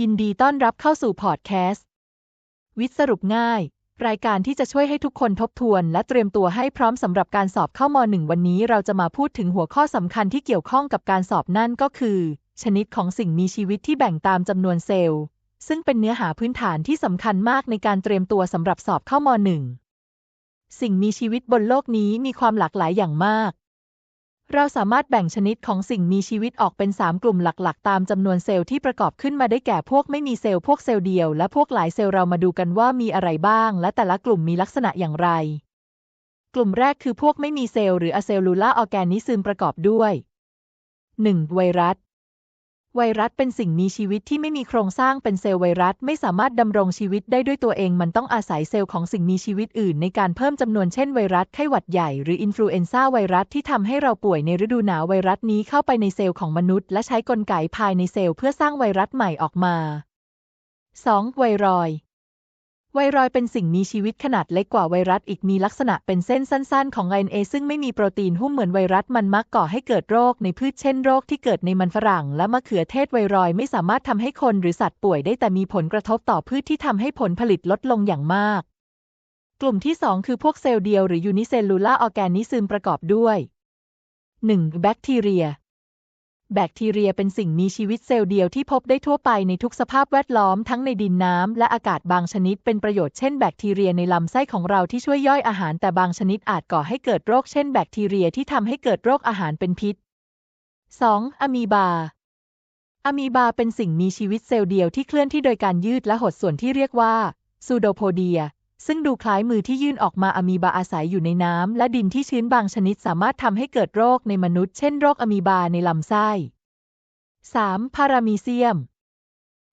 ยินดีต้อนรับเข้าสู่พอดแคสต์ วิทสรุปง่าย รายการที่จะช่วยให้ทุกคนทบทวน และเตรียมตัวให้พร้อมสำหรับการสอบเข้ามหนึ่งวันนี้เราจะมาพูดถึงหัวข้อสำคัญที่เกี่ยวข้องกับการสอบนั่นก็คือ ชนิดของสิ่งมีชีวิตที่แบ่งตามจำนวนเซลล์ ซึ่งเป็นเนื้อหาพื้นฐานที่สำคัญมากในการเตรียมตัวสำหรับสอบเข้ามหนึ่งสิ่งมีชีวิตบนโลกนี้มีความหลากหลายอย่างมาก เราสามารถแบ่งชนิดของสิ่งมีชีวิตออกเป็น 3 กลุ่มหลักๆ ตามจำนวนเซลล์ที่ประกอบขึ้นมาได้แก่พวกไม่มีเซลล์พวกเซลล์เดียว และพวกหลายเซลล์เรามาดูกันว่ามีอะไรบ้าง และแต่ละกลุ่มมีลักษณะอย่างไร กลุ่มแรกคือพวกไม่มีเซลล์หรืออะเซลลูลาออร์แกนิซึมประกอบด้วย 1. ไวรัส ไวรัสเป็นสิ่งมีชีวิตที่ไม่มีโครงสร้างเป็นเซลล์ไวรัสไม่สามารถดำรงชีวิตได้ด้วยตัวเองมันต้องอาศัยเซลล์ของสิ่งมีชีวิตอื่นในการเพิ่มจำนวนเช่นไวรัสไข้หวัดใหญ่หรืออินฟลูเอนซ่าไวรัสที่ทำให้เราป่วยในฤดูหนาวไวรัสนี้เข้าไปในเซลล์ของมนุษย์ และใช้กลไกภายในเซลล์เพื่อสร้างไวรัสใหม่ออกมา 2. ไวรอย ไวรอยเป็นสิ่งมีชีวิตขนาดเล็กกว่าไวรัสอีกมีลักษณะเป็นเส้นสั้น ๆ ของ RNA ซึ่งไม่มีโปรตีนหุ้มเหมือนไวรัสมันมักก่อให้เกิดโรคในพืชเช่นโรคที่เกิดในมันฝรั่ง และมะเขือเทศไวรอยไม่สามารถทำให้คนหรือสัตว์ป่วยได้แต่มีผลกระทบต่อพืชที่ทำให้ผลผลิตลดลงอย่างมาก กลุ่มที่ 2 คือพวกเซลล์เดียวหรือยูนิเซลลูลาออแกนิซึมประกอบด้วย 1. แบคทีเรีย แบคทีเรียเป็นสิ่งมีชีวิตเซลล์เดียวที่พบได้ทั่วไปในทุกสภาพแวดล้อมทั้งในดินน้ำและอากาศบางชนิดเป็นประโยชน์เช่นแบคทีเรียในลำไส้ของเราที่ช่วยย่อยอาหารแต่บางชนิดอาจก่อให้เกิดโรคเช่นแบคทีเรียที่ทำให้เกิดโรคอาหารเป็นพิษ 2. อะมีบาอะมีบาเป็นสิ่งมีชีวิตเซลล์เดียวที่เคลื่อนที่โดยการยืดและหดส่วนที่เรียกว่าซูโดโพเดีย ซึ่งดูคล้ายมือที่ยื่นออกมาอะมีบาอาศัยอยู่ในน้ำและดินที่ชื้นบางชนิดสามารถทำให้เกิดโรคในมนุษย์ เช่นโรคอะมีบาในลำไส้ 3. พารามีเซียม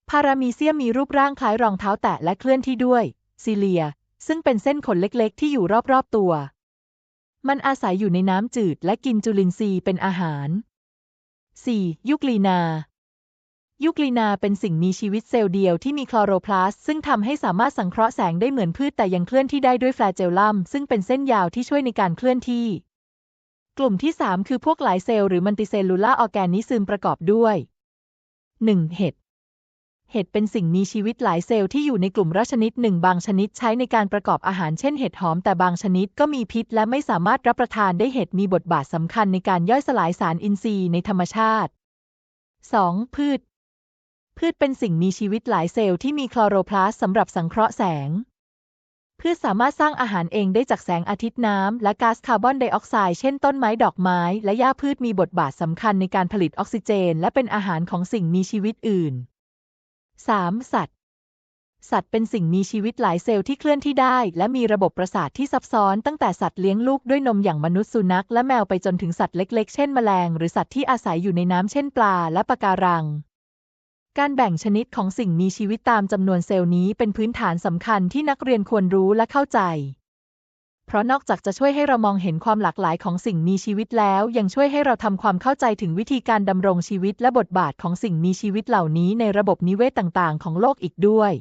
พารามีเซียมมีรูปร่างคล้ายรองเท้าแตะและเคลื่อนที่ด้วย ซีเลีย ซึ่งเป็นเส้นขนเล็กๆ ที่อยู่รอบๆตัว มันอาศัยอยู่ในน้ำจืดและกินจุลินทรีย์เป็นอาหาร 4. ยุกลีนา ยุกลีนาเป็นสิ่งมีชีวิตเซลล์เดียวที่มีคลอโรพลาสต์ซึ่งทำให้สามารถสังเคราะห์แสงได้เหมือนพืชแต่ยังเคลื่อนที่ได้ด้วยแฟลเจลลัมซึ่งเป็นเส้นยาวที่ช่วยในการเคลื่อนที่ กลุ่มที่ 3 คือพวกหลายเซลล์หรือมัลติเซลลูล่าออแกนิซึมประกอบด้วย 1. เห็ดเห็ดเป็นสิ่งมีชีวิตหลายเซลล์ที่อยู่ในกลุ่มราชนิดหนึ่งบางชนิดใช้ในการประกอบอาหารเช่นเห็ดหอมแต่บางชนิดก็มีพิษและไม่สามารถรับประทานได้เห็ดมีบทบาทสำคัญในการย่อยสลายสารอินทรีย์ในธรรมชาติ 2. พืช พืชเป็นสิ่งมีชีวิตหลายเซลล์ที่มีคลอโรพลาสต์สำหรับสังเคราะห์แสง พืชสามารถสร้างอาหารเองได้จากแสงอาทิตย์น้ำและก๊าซคาร์บอนไดออกไซด์เช่นต้นไม้ดอกไม้และหญ้าพืชมีบทบาทสำคัญในการผลิตออกซิเจน และเป็นอาหารของสิ่งมีชีวิตอื่น 3. สัตว์ สัตว์เป็นสิ่งมีชีวิตหลายเซลล์ที่เคลื่อนที่ได้ และมีระบบประสาทที่ซับซ้อนตั้งแต่สัตว์เลี้ยงลูกด้วยนมอย่างมนุษย์สุนัขและแมวไปจนถึงสัตว์เล็ก ๆ เช่นแมลง หรือสัตว์ที่อาศัยอยู่ในน้ำเช่นปลาและปะการัง การแบ่งชนิดของสิ่งมีชีวิตตามจำนวนเซลล์นี้เป็นพื้นฐานสำคัญที่นักเรียนควรรู้และเข้าใจ เพราะนอกจากจะช่วยให้เรามองเห็นความหลากหลายของสิ่งมีชีวิตแล้ว ยังช่วยให้เราทำความเข้าใจถึงวิธีการดำรงชีวิตและบทบาทของสิ่งมีชีวิตเหล่านี้ในระบบนิเวศต่างๆ ของโลกอีกด้วย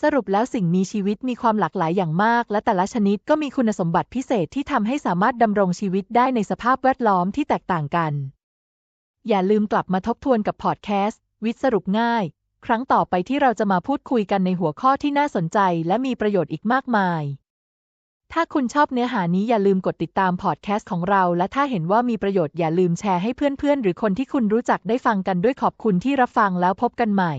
สรุปแล้วสิ่งมีชีวิตมีความหลากหลายอย่างมาก และแต่ละชนิดก็มีคุณสมบัติพิเศษที่ทำให้สามารถดำรงชีวิตได้ในสภาพแวดล้อมที่แตกต่างกัน อย่าลืมกลับมาทบทวนกับพอดแคสต์ วิทย์สรุปง่าย ครั้งต่อไปที่เราจะมาพูดคุยกันในหัวข้อที่น่าสนใจ และมีประโยชน์อีกมากมาย ถ้าคุณชอบเนื้อหานี้อย่าลืมกดติดตามพอดแคสต์ของเรา และถ้าเห็นว่ามีประโยชน์อย่าลืมแชร์ให้เพื่อนๆ หรือคนที่คุณรู้จักได้ฟังกันด้วยขอบคุณที่รับฟังแล้วพบกันใหม่